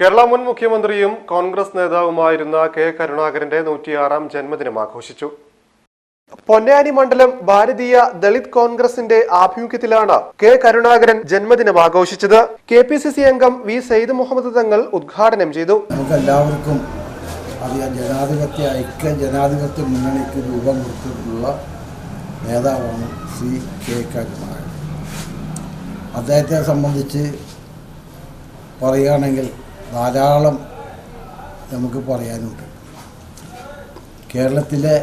കേരള മുൻ മുഖ്യമന്ത്രിയും കോൺഗ്രസ് നേതാവുമായിരുന്ന കെ കരുണാകരന്റെ നൂറ്റിയാറാം ജന്മദിനം ആഘോഷിച്ചു. പൊന്നാനി മണ്ഡലം ഭാരതീയ ദളിത് കോൺഗ്രസിന്റെ ആഭിമുഖ്യത്തിലാണ് കെ കരുണാകരൻ ജന്മദിനം ആഘോഷിച്ചത്. കെ പി സി സി അംഗം വി സെയ്ദ് മുഹമ്മദ് തങ്ങൾ ഉദ്ഘാടനം ചെയ്തു. നമുക്കെല്ലാവർക്കും അറിയാം ജനാധിപത്യ ഐക്യ ജനാധിപത്യ മുന്നണിക്ക് രൂപം കൊടുത്തിട്ടുള്ള നേതാവാണ് സി കെ കരുണാകരൻ. അദ്ദേഹത്തെ സംബന്ധിച്ച് പറയുകയാണെങ്കിൽ ധാരാളം നമുക്ക് പറയാനുണ്ട്. കേരളത്തിലെ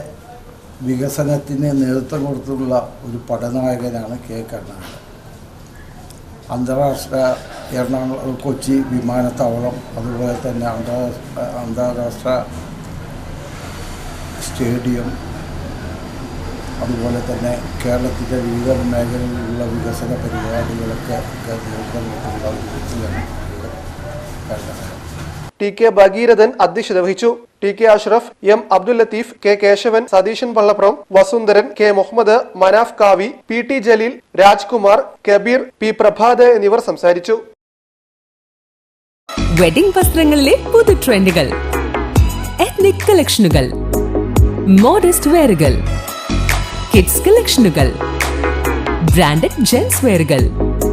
വികസനത്തിന് നേതൃത്വം കൊടുത്തുള്ള ഒരു പടനായകനാണ് കെ കരുണാകരൻ. അന്താരാഷ്ട്ര എറണാകുളം കൊച്ചി വിമാനത്താവളം അതുപോലെ തന്നെ അന്താരാഷ്ട്ര സ്റ്റേഡിയം അതുപോലെ തന്നെ കേരളത്തിന്റെ വിവിധ മേഖലകളിലുള്ള വികസന പരിപാടികളൊക്കെ നേതൃത്വം കൊടുത്തിട്ടുള്ള ഒരു വ്യക്തിയാണ് ടി കെ ഭഗീരഥൻ അധ്യക്ഷത വഹിച്ചു T K Ashraf M Abdul Latheef K Kesavan Satheesan Pallappuram Vasundharan K Muhammad Manaf Kavi P T Jaleel Rajkumar Kabeer P Prabhath എന്നിവർ സംസാരിച്ചു. വെഡിംഗ് വസ്ത്രങ്ങളിലെ പുതു ട്രെൻഡുകൾ എത്നിക് കളക്ഷനുകൾ മോഡസ്റ്റ് വെയറുകൾ കിഡ്സ് കളക്ഷനുകൾ ബ്രാൻഡഡ് ജെൻസ് വെയറുകൾ